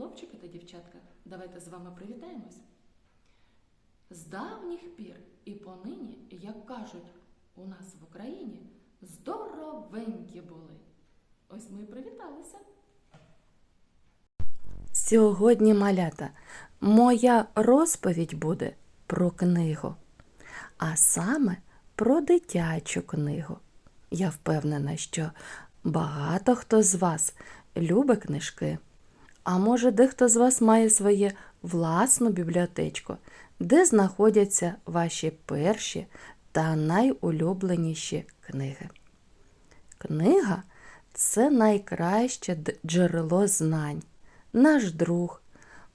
хлопчики та дівчатка, давайте з вами привітаємось. З давніх пір і понині, як кажуть, у нас в Україні здоровенькі були. Ось ми і привіталися. Сьогодні, малята, моя розповідь буде про книгу, а саме про дитячу книгу. Я впевнена, що багато хто з вас любить книжки. А може, дехто з вас має своє власну бібліотечку, де знаходяться ваші перші та найулюбленіші книги. Книга це найкраще джерело знань, наш друг,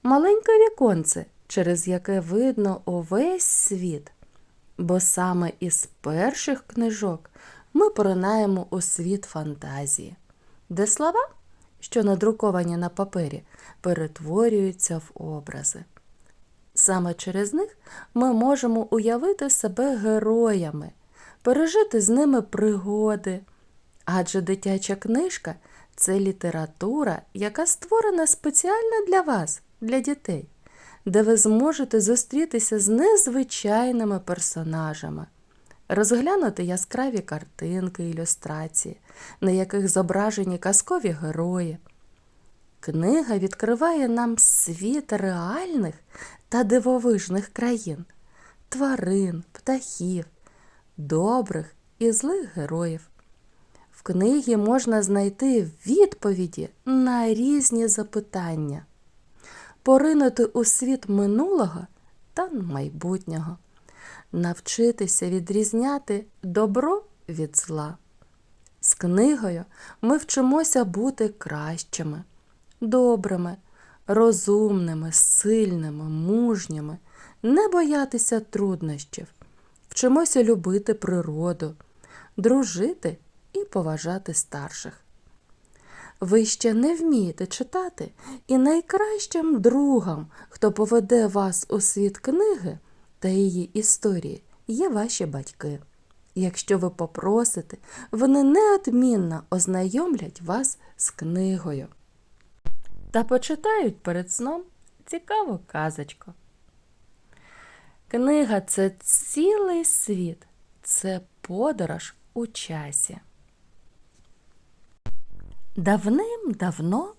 маленьке віконце, через яке видно увесь світ. Бо саме із перших книжок ми поринаємо у світ фантазії, де слова, що надруковані на папері, перетворюються в образи. Саме через них ми можемо уявити себе героями, пережити з ними пригоди. Адже дитяча книжка це література, яка створена спеціально для вас, для дітей, де ви зможете зустрітися з незвичайними персонажами, розглянути яскраві картинки, ілюстрації, на яких зображені казкові герої. Книга відкриває нам світ реальних та дивовижних країн, тварин, птахів, добрих і злих героїв. В книгі можна знайти відповіді на різні запитання, поринути у світ минулого та майбутнього, навчитися відрізняти добро від зла. З книгою ми вчимося бути кращими, добрими, розумними, сильними, мужніми, не боятися труднощів, вчимося любити природу, дружити і поважати старших. Ви ще не вмієте читати, і найкращим другом, хто поведе вас у світ книги та її історії, є ваші батьки. Якщо ви попросите, вони неодмінно ознайомлять вас з книгою та почитають перед сном цікаву казочку. Книга це цілий світ, це подорож у часі. Давним-давно,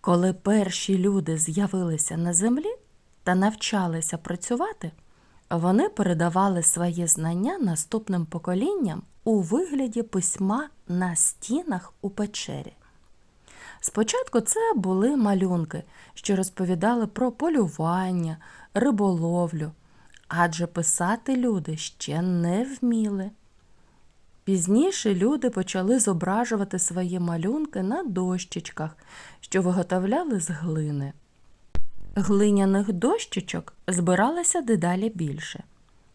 коли перші люди з'явилися на землі та навчалися працювати, вони передавали свої знання наступним поколінням у вигляді письма на стінах у печері. Спочатку це були малюнки, що розповідали про полювання, риболовлю, адже писати люди ще не вміли. Пізніше люди почали зображувати свої малюнки на дощечках, що виготовляли з глини. Глиняних дощечок збиралося дедалі більше.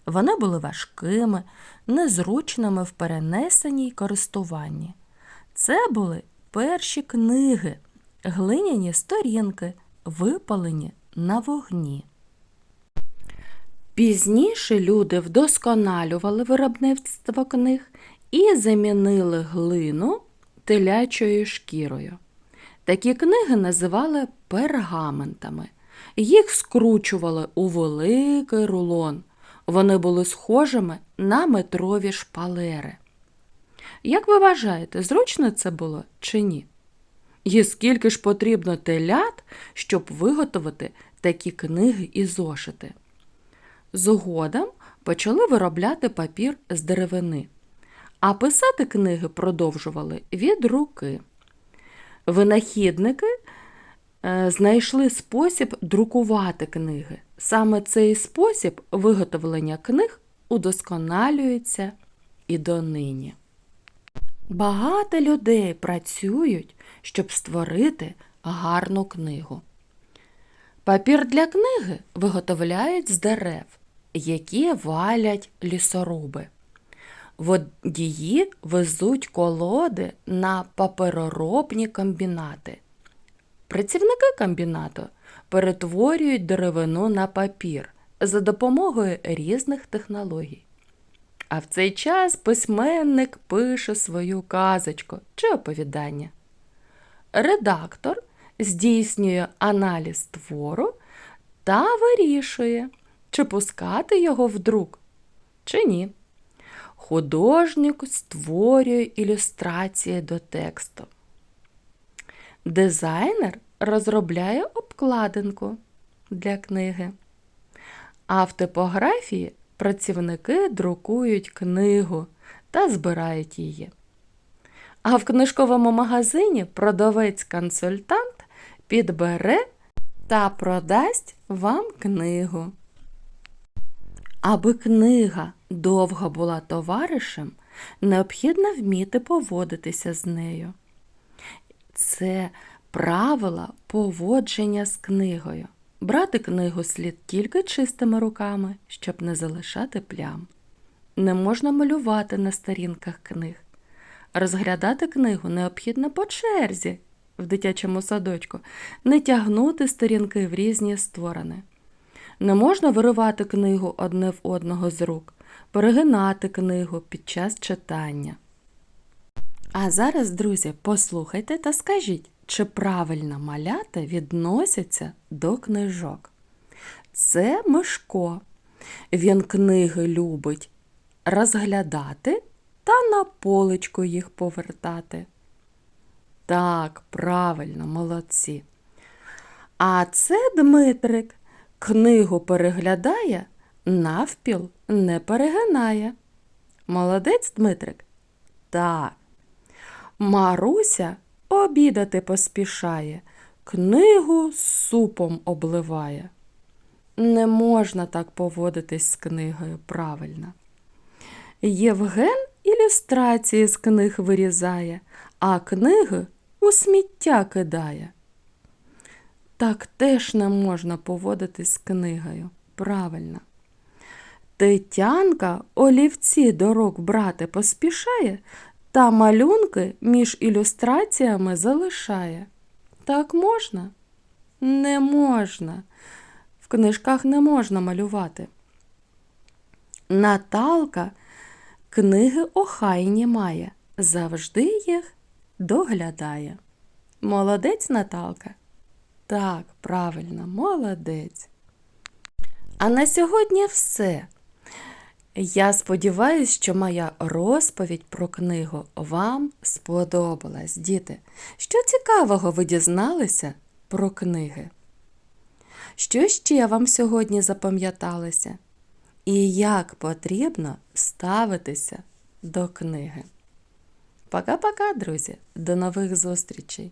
Вони були важкими, незручними в перенесенні й користуванні. Це були перші книги, глиняні сторінки, випалені на вогні. Пізніше люди вдосконалювали виробництво книг і замінили глину телячою шкірою. Такі книги називали пергаментами. Їх скручували у великий рулон. Вони були схожими на метрові шпалери. Як ви вважаєте, зручно це було чи ні? І скільки ж потрібно телят, щоб виготовити такі книги і зошити? Згодом почали виробляти папір з деревини, а писати книги продовжували від руки. Винахідники знайшли спосіб друкувати книги. Саме цей спосіб виготовлення книг удосконалюється і донині. Багато людей працюють, щоб створити гарну книгу. Папір для книги виготовляють з дерев, які валять лісоруби. Водії везуть колоди на папероробні комбінати. Працівники комбінату перетворюють деревину на папір за допомогою різних технологій. А в цей час письменник пише свою казочку чи оповідання. Редактор здійснює аналіз твору та вирішує, чи пускати його в друк, чи ні. Художник створює ілюстрації до тексту. Дизайнер розробляє обкладинку для книги. А в типографії працівники друкують книгу та збирають її. А в книжковому магазині продавець-консультант підбере та продасть вам книгу. Аби книга довго була товаришем, необхідно вміти поводитися з нею. Це правила поводження з книгою. Брати книгу слід тільки чистими руками, щоб не залишати плям. Не можна малювати на сторінках книг. Розглядати книгу необхідно по черзі в дитячому садочку, не тягнути сторінки в різні сторони. Не можна виривати книгу одне в одного з рук, перегинати книгу під час читання. А зараз, друзі, послухайте та скажіть, чи правильно малята відносяться до книжок. Це Мишко. Він книги любить розглядати та на поличку їх повертати. Так, правильно, молодці. А це Дмитрик. Книгу переглядає, навпіл не перегинає. Молодець, Дмитрик? Так. Маруся обідати поспішає, книгу супом обливає. Не можна так поводитись з книгою правильно. Євген ілюстрації з книг вирізає, а книги у сміття кидає. Так теж не можна поводитись з книгою. Правильно. Тетянка олівці до рук брати поспішає та малюнки між ілюстраціями залишає. Так можна? Не можна. В книжках не можна малювати. Наталка книги охайні має, завжди їх доглядає. Молодець Наталка? Так, правильно, молодець. А на сьогодні все. Я сподіваюся, що моя розповідь про книгу вам сподобалась, діти. Що цікавого ви дізналися про книги? Що ще вам сьогодні запам'яталося? І як потрібно ставитися до книги? Пока-пока, друзі! До нових зустрічей!